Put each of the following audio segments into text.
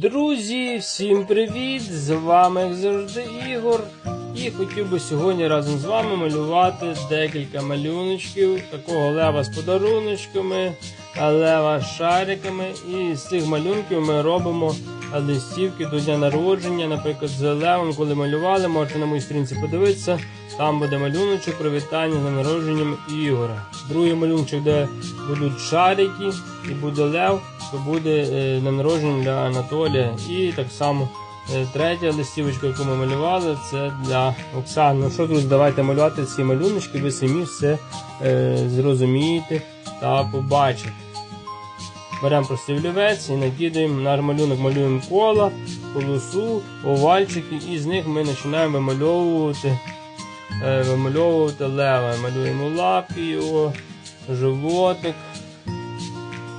Друзі, всім привіт! З вами як завжди Ігор. І хотів би сьогодні разом з вами малювати декілька малюночків, такого лева з подаруночками, лева з шариками. І з цих малюнків ми робимо листівки до дня народження. Наприклад, з левом, коли малювали, можете на моїй сторінці подивитися. Там буде малюночок привітання з днем народженням Ігора. Другий малюночок, де будуть шарики і буде лев, то буде е, днем народження для Анатолія. І так само е, третя листівочка, яку ми малювали, це для Оксани. Ну що, друзі, давайте малювати ці малюночки, ви самі все е, зрозумієте та побачите. Беремо простий і накидаємо наш малюнок, малюємо кола, полосу, овальчики, і з них ми починаємо вимальовувати, е, вимальовувати лева. Малюємо лапки його, животик,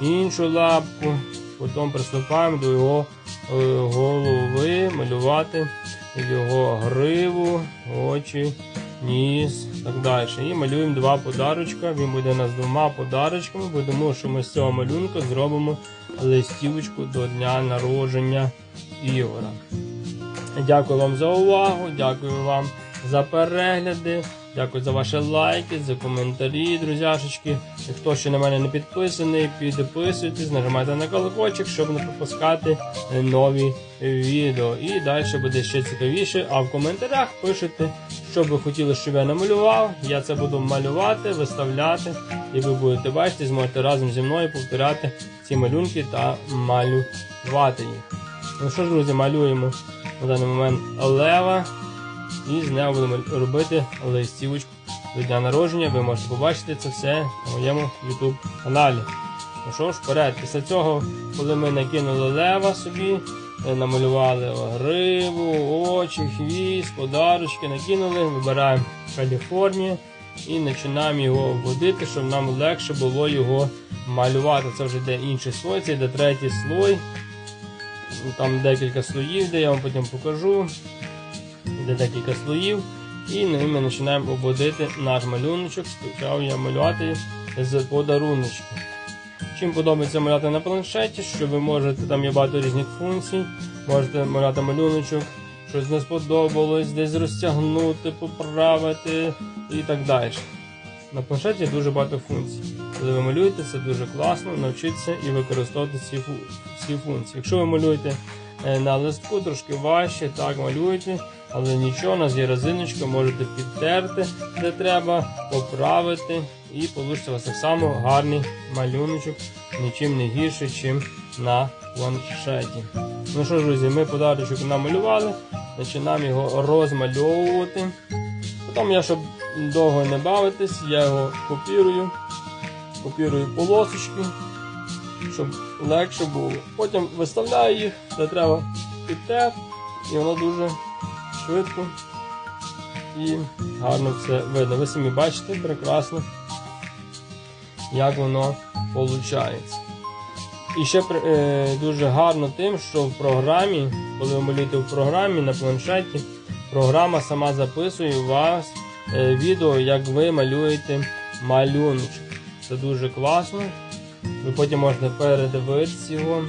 іншу лапку, потім приступаємо до його е, голови, малювати його гриву, очі, ніс, так далі. І малюємо два подарочка. Він буде у нас двома подарочками, бо тому що ми з цього малюнка зробимо листівочку до дня народження Ігора. Дякую вам за увагу, дякую вам за перегляди, дякую за ваші лайки, за коментарі, друзяшечки. Хто ще на мене не підписаний, підписуйтесь, нажимайте на колокольчик, щоб не пропускати нові відео. І далі буде ще цікавіше. А в коментарях пишете, що ви хотіли, щоб я намалював. Я це буду малювати, виставляти, і ви будете бачити, зможете разом зі мною повторяти ці малюнки та малювати їх. Ну що ж, друзі, малюємо на даний момент лева. І з нею будемо робити листівочку до дня народження. Ви можете побачити це все на моєму YouTube каналі. Ну що ж, вперед. Після цього, коли ми накинули лева собі, е, намалювали гриву, очі, хвіст, подарочки, накинули, вибираємо Каліфорнія і починаємо його вводити, щоб нам легше було його малювати. Це вже йде інший слой, це йде третій слой. Там декілька слоїв, де я вам потім покажу. Йде декілька слоїв. І ними починаємо обводити наш малюночок. Почав я малювати з подаруночки. Чим подобається малювати на планшеті, що ви можете, там є багато різних функцій, можете малювати малюночок, щось не сподобалось, десь розтягнути, поправити і так далі. На планшеті дуже багато функцій. Коли ви малюєте, це дуже класно, навчитися і використовувати ці, ці функції. Якщо ви малюєте е, на листку, трошки важче, так малюєте, але нічого, у нас є резиночка, можете підтерти, де треба, поправити, і вийде у вас так само гарний малюночок, нічим не гірше, ніж на планшеті. Ну що ж, друзі, ми подарочок намалювали, починаємо його розмальовувати. Потім я, щоб довго не бавитись, я його копірую, копірую полосочки, щоб легше було. Потім виставляю їх, де треба підтер, і воно дуже швидко і гарно все видно. Ви самі бачите прекрасно, як воно виходить. І ще е, дуже гарно тим, що в програмі, коли ви малюєте в програмі на планшеті, програма сама записує у вас е, відео, як ви малюєте малюночок. Це дуже класно. Ви потім можете передивитися його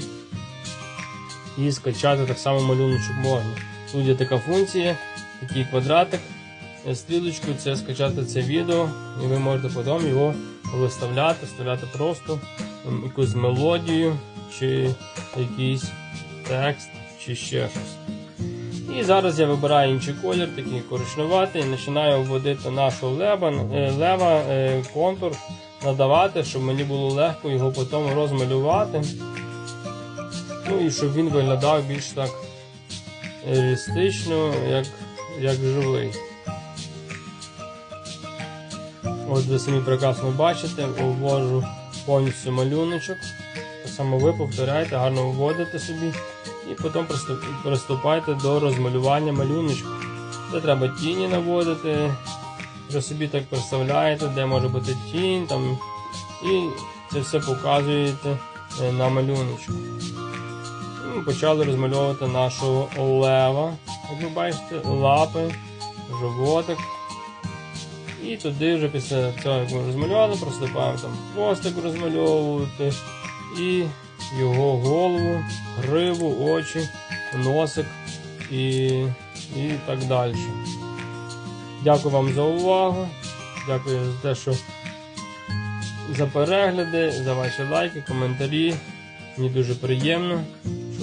і скачати так само малюночок можна. Є така функція, такий квадратик, е, стрілочкою це скачати це відео, і ви можете потім його виставляти, вставляти просто якусь мелодію, чи якийсь текст, чи ще щось. І зараз я вибираю інший колір, такий коричневатий, і починаю вводити нашого лева, е, лева е, контур, надавати, щоб мені було легко його потім розмалювати. Ну і щоб він виглядав більш так реалістично, як, як живий. От ви самі прекрасно бачите, ввожу повністю малюночок. Так само ви повторяєте, гарно вводите собі і потім приступайте до розмалювання малюночку. Це треба тіні наводити, вже собі так представляєте, де може бути тінь, там, і це все показуєте е, на малюночку. Ми почали розмальовувати нашого лева. Як ви бачите, лапи, животик. І туди вже після цього, як ми розмалювали, приступаємо там хвостик розмальовувати і його голову, гриву, очі, носик і, і так далі. Дякую вам за увагу. Дякую за те, що за перегляди, за ваші лайки, коментарі. Мені дуже приємно,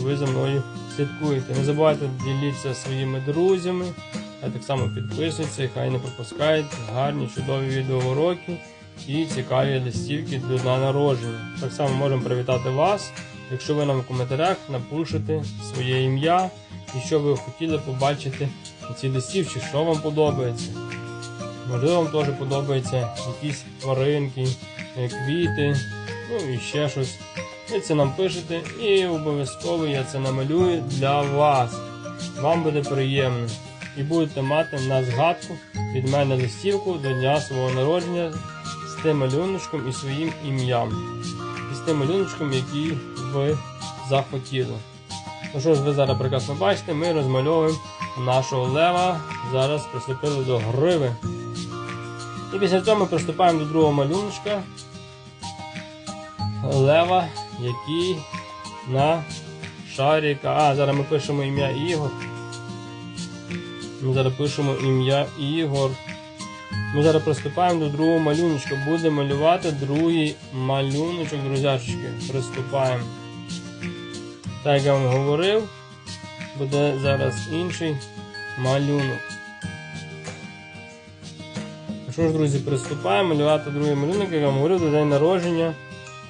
ви за мною слідкуєте. Не забувайте ділитися своїми друзями, а так само підписуйтесь, і хай не пропускають гарні, чудові відеоуроки і цікаві листівки до дня народження. Так само можемо привітати вас, якщо ви нам в коментарях напишете своє ім'я і що ви хотіли побачити на цій листівці, що вам подобається. Можливо, вам теж подобаються якісь тваринки, квіти, ну і ще щось. Ви це нам пишете і обов'язково я це намалюю для вас. Вам буде приємно. І будете мати на згадку від мене листівку до дня свого народження з тим малюночком і своїм ім'ям. І з тим малюночком, який ви захотіли. Ну що ж, ви зараз прекрасно бачите, ми розмальовуємо нашого лева. Зараз приступили до гриви. І після цього ми приступаємо до другого малюночка лева, який на шарика. А, зараз ми пишемо ім'я Ігор. Ми зараз пишемо ім'я Ігор. Ми зараз приступаємо до другого малюночка. Будемо малювати другий малюночок, друзяшечки. Приступаємо. Так як я вам говорив, буде зараз інший малюнок. Ну Що ж, друзі, приступаємо малювати другий малюнок, як я вам говорив, до день народження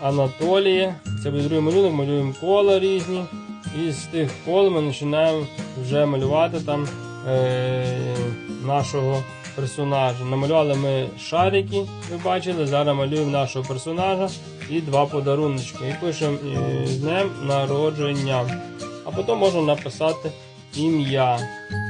Анатолія. Це буде другий малюнок, малюємо кола різні. І з тих кол ми починаємо вже малювати там е- нашого персонажа. Намалювали ми шарики, ви бачили, зараз малюємо нашого персонажа і два подаруночки. І пишемо е, з днем народження. А потім можна написати ім'я,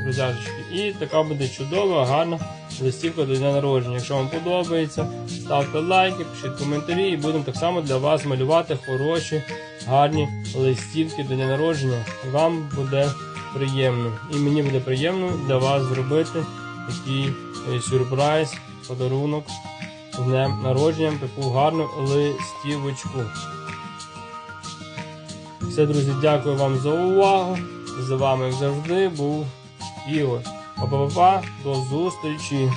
друзяшечки. І така буде чудова, гарна листівка до дня народження. Якщо вам подобається, ставте лайки, пишіть коментарі і будемо так само для вас малювати хороші, гарні листівки до дня народження. Вам буде приємно. І мені буде приємно для вас зробити такий е, сюрприз, подарунок з днем народження, таку гарну листівочку. Все, друзі, дякую вам за увагу. З вами, як завжди, був Ігор. Па-па-па, до зустрічі!